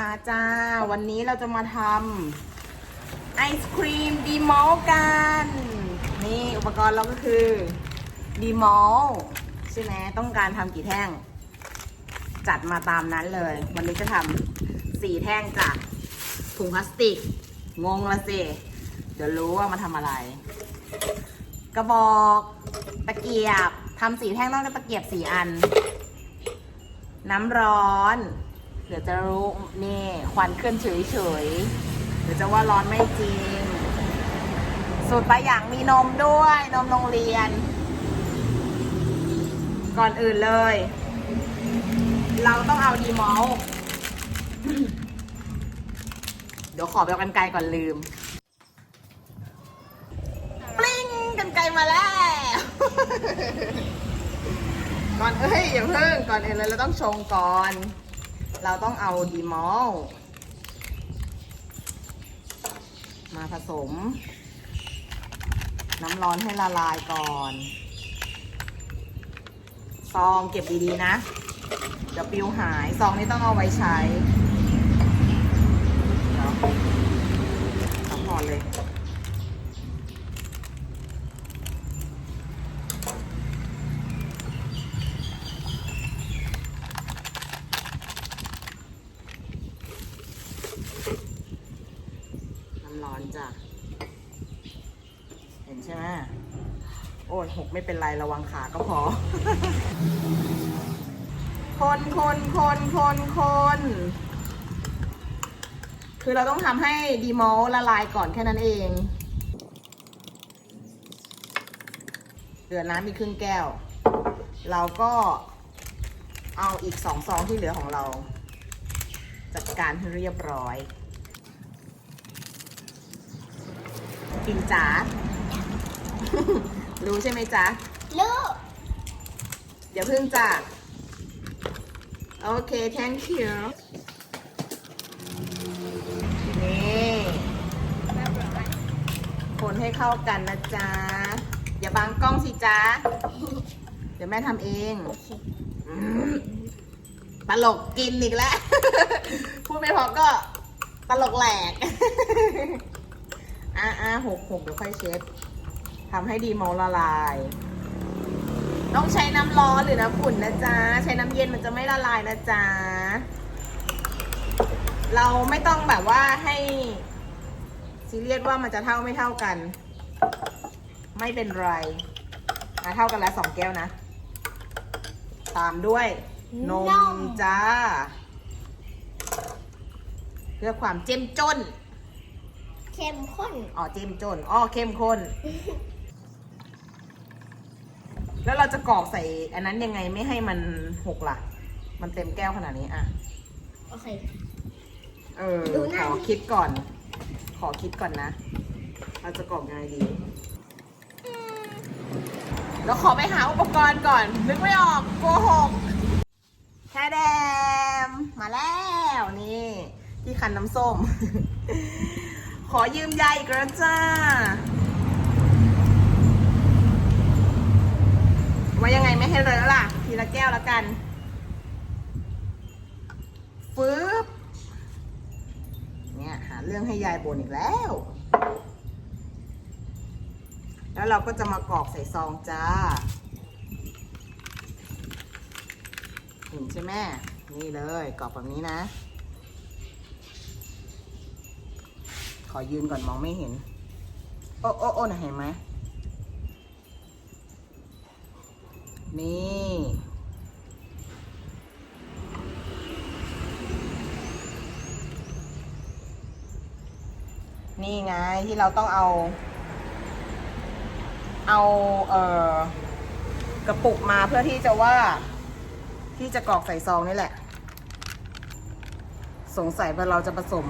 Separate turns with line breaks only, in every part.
มาจ้า วันนี้เราจะมาทำไอศครีมดีมอลกัน นี่อุปกรณ์เราก็คือดีมอลใช่ไหมต้องการทำกี่แท่ง จัดมาตามนั้นเลย วันนี้จะทำสี่แท่งจากถุงพลาสติก งงละสิ เดี๋ยวรู้ว่ามาทำอะไร กระบอกตะเกียบทำสี่แท่งต้องได้ตะเกียบสี่อัน น้ำร้อน เดี๋ยวจะรู้นี่ควันขึ้นเฉยๆเดี๋ยวจะว่าร้อนไม่จริง สูตรปลาอย่างมีนมด้วยนมโรงเรียน ก่อนอื่นเลย เราต้องเอาดีมอลเดี๋ยวขอไปเอากันไกลก่อนลืม ปลิ้งกันไกลมาแล้ว ก่อนเอ้ยอย่าเพิ่งก่อนอื่นเลยเราต้องชงก่อน เราต้องเอาดีมอลมาผสม น้ำร้อนให้ละลายก่อน ซองเก็บดีๆนะ เดี๋ยวปิวหาย ซองนี้ต้องเอาไว้ใช้ เดี๋ยวสองพอเลย น้ำร้อนจ้ะ เห็นใช่ไหมโอ้ยห กไม่เป็นไรระวังขาก็พอ คนคนคนคนคนคือเราต้องทำให้ดีมอลละลายก่อนแค่นั้นเองเหลือน้ำอีกครึ่งแก้ว เราก็เอาอีกสองซองที่เหลือของเรา จัดการให้เรียบร้อยกินจ๋า รู้ใช่ไหมจ๊ะ
ลูก
เดี๋ยวเพิ่งจ้ะโอเค thank you นี่คนให้เข้ากันนะจ๊ะ อย่าบังกล้องสิจ๊ะ เดี๋ยวแม่ทำเองอตลกกินอีกแล้ว พูดไม่พอก็ตลกแหลก อะอะหกหกเดี๋ยวค่อยเช็ด ทำให้ดีมอลละลาย ต้องใช้น้ำร้อนหรือน้ำอุ่นนะจ๊ะ ใช้น้ำเย็นมันจะไม่ละลายนะจ๊ะ เราไม่ต้องแบบว่าให้ซีเรียสว่ามันจะเท่าไม่เท่ากัน ไม่เป็นไรอะเท่ากันแล้วสองแก้วนะ ตามด้วยนมจ้า เพื่อความเจ้มจน
เข้มข้น
อ๋อเจ้มจน อ๋อเข้มข้น แล้วเราจะกรอกใส่อันนั้นยังไงไม่ให้มันหกล่ะ มันเต็มแก้วขนาดนี้อะ
โอเค
เออ
ดูห
ข
น้า
อคิดก่อน ขอคิดก่อนนะ เราจะกรอกยังไงดี แล้วขอไปหาอุปกรณ์ก่อน นึกไม่ออกโกหกแค่แดม มาแล้วนี่ ที่คันน้ำส้ม ขอยืมยายอีกแล้วจ้า ว่ายัง ไม่ให้เลอะล่ะ ทีละแก้วแล้วกันฟืบเนี่ยหาเรื่องให้ยายบ่นอีกแล้ว แล้วเราก็จะมากรอกใส่ซองจ้าเห็นใช่ไหมนี่เลยกรอกแบบนี้นะ ขอยืนก่อนมองไม่เห็น โอ้โอ้โอ้นะเห็นไหม นี่นี่ไงที่เราต้องเอา เอาเอ่อกระปุกมาเพื่อที่จะว่า ที่จะกรอกใส่ซองนี่แหละ สงสัยว่าเราจะผสม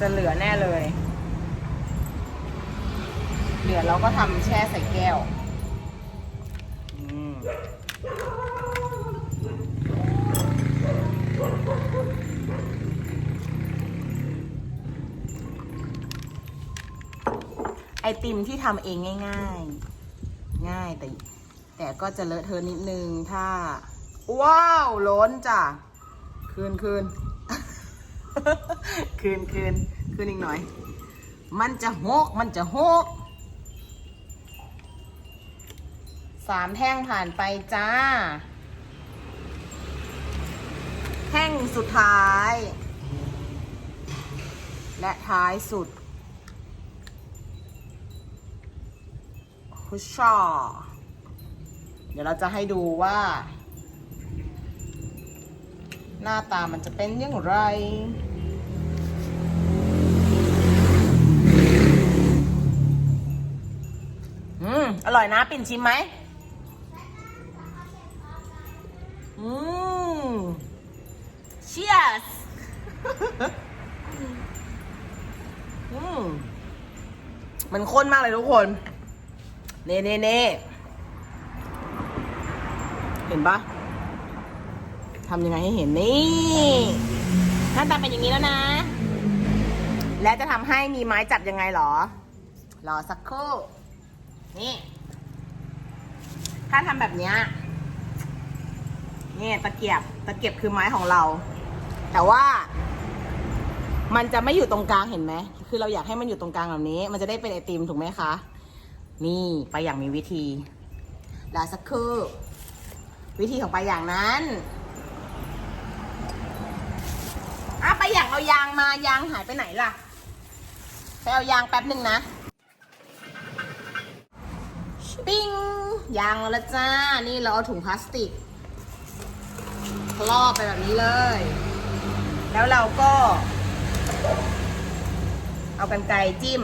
จะเหลือแน่เลย เหลือเราก็ทำแช่ใส่แก้วอไอติมที่ทำเองง่าย ๆ ง่ายแต่แต่ก็จะเลอะเทอะนิดนึงถ้า ว้าว ล้นจ้ะ คืนคืนคืนคืนคืนอีกหน่อย มันจะหกมันจะหก สามแท่งผ่านไปจ้า แท่งสุดท้าย และท้ายสุดคุชชอเดี๋ยวเราจะให้ดูว่า หน้าตามันจะเป็นอย่างไรอืมอร่อยนะ ปิ่นชิมไหม อืม cheers อืมมันข้นมากเลยทุกคน เน่เน่เน่เห็นปะทำยังไงให้เห็นนี่หน้าตาเป็นอย่างนี้แล้วนะ และจะทำให้มีไม้จับยังไงหรอ รอสักครู่ นี่ ถ้าทำแบบเนี้ย นี่ตะเกียบตะเกียบคือไม้ของเรา แต่ว่า มันจะไม่อยู่ตรงกลางเห็นไหมคือเราอยากให้มันอยู่ตรงกลางแบบนี้ มันจะได้เป็นไอติมถูกไหมคะ นี่ไปอย่างมีวิธีรอสักครู่วิธีของไปอย่างนั้นอะไปอย่างเอายางมายางหายไปไหนล่ะ ไปเอายางแป๊บหนึ่งนะปิ้งยางแล้วจ้า นี่เราเอาถุงพลาสติก ครอบไปแบบนี้เลย แล้วเราก็ เอากันไกรจิ้ม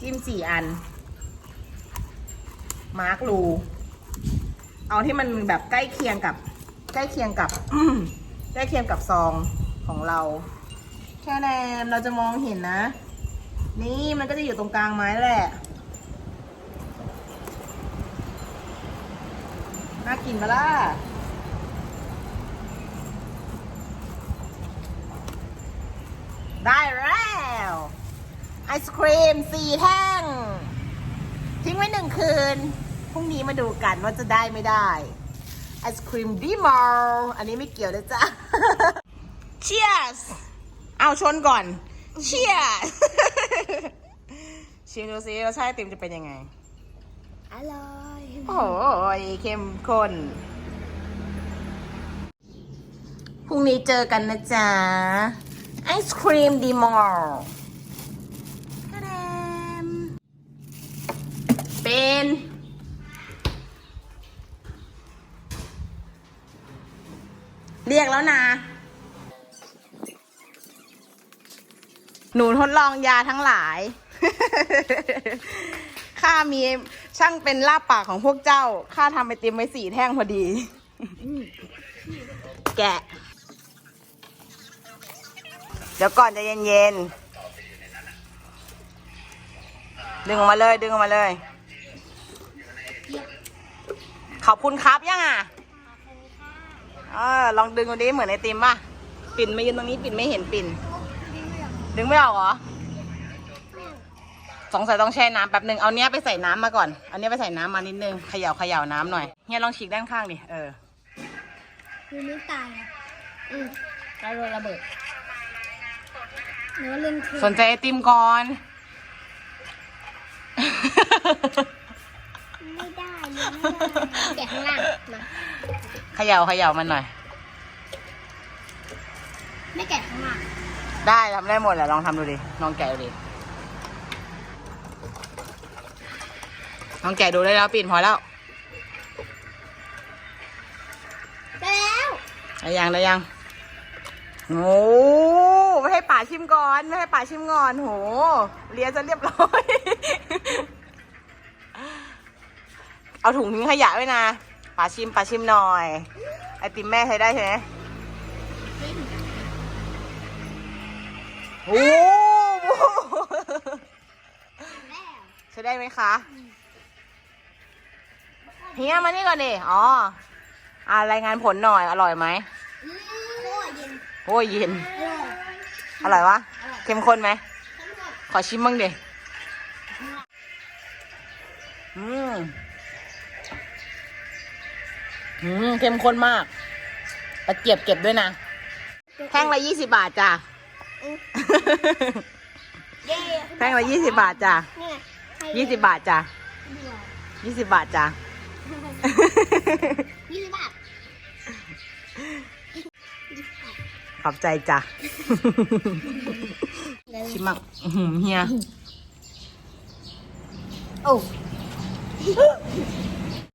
จิ้มสี่อัน มาร์กรู เอาที่มันแบบใกล้เคียงกับ ใกล้เคียงกับ ใกล้เคียงกับซองของเรา แค่นั้นเราจะมองเห็นนะ นี่มันก็จะอยู่ตรงกลางไม้แหละากินปะล่ะได้แล้ว ไอศครีมสี่แท่ง ทิ้งไว้หนึ่งคืน พรุ่งนี้มาดูกันว่าจะได้ไม่ได้ ไอศครีมดีมอลอันนี้ไม่เกี่ยวนะจ๊ะ Cheers เอาชนก่อน Cheers ชิมดูซิรสชาติไอติมจะเป็นยังไง
อร่อย
โอ้ยเข้มข้น พรุ่งนี้เจอกันนะจ๊ะ ไอศครีมดีมอลทะแดมเป็นเรียกแล้วนะ หนูทดลองยาทั้งหลาย ข้ามีช่างเป็นลาบปากของพวกเจ้า ข้าทำไอติมไว้สี่แท่งพอดี แกะ เดี๋ยวก่อนจะเย็นๆ ดึงออกมาเลย ดึงออกมาเลย ขอบคุณครับยังอะเออลองดึงดูดิเหมือนไอติมป่ะ ปิ่นมายืนตรงนี้ปิ่นไม่เห็นปิ่น ดึงไม่ออกเหรอ สงสัยต้องแช่น้ำแป๊บหนึ่งเอาเนี้ยไปใส่น้ำมาก่อน เอาเนี้ยไปใส่น้ำมานิดนึงเขย่าเขย่าน้ำหน่อยเฮียลองฉีกด้านข้างดิเออ
คือนิ้วตายอะอืมแล้วโดนระเบิดเนื้อเล่นคือ
สนใจไอติมก่อน
ไม่ได้เลยไม่ได้แกะข้างล่างมา
เขย่าเขย่ามันหน่อย
ไม่แกะข้างล่าง
ได้ทำได้หมดแหละลองทำดูดิลองแกะดูดิ ลองแกะดูได้แล้วปิ่นพอแล้ว
ได้แล้ว
ได้ยังได้ยังโอ้ไม่ให้ป่าชิมก่อนไม่ให้ป่าชิมก่อนโหเลียจะเรียบร้อย เอาถุงทิ้งขยะไว้นะป่าชิมป่าชิมหน่อย ไอติมแม่ใช้ได้ใช่ไหมโอ้
แล้ว
ใช้ได้ไหมคะ เฮียมานี่ก่อนดิอ๋ออ่ารายงานผลหน่อยอร่อยไหม
อืมโคตรเย็น
โอ้ยเย็น
อร่อย
อร่อยวะเข้มข้นไหม
ทั้งหมด
ขอชิมบ้างดิ อืม อืม เข้มข้นมากตะเกียบเก็บด้วยนะ แท่งละยี่สิบาทจ้ะ
เย้
แท่งละยี่สิบาทจ้ะ
นี่ยให้
ยี่สิบาทจ้ะ
ยว
ยี่สิบาทจ้ะ
ยี่สิบบาท
ขอบใจจ้ะ ชิมมั่งหืมเฮีย
โอ้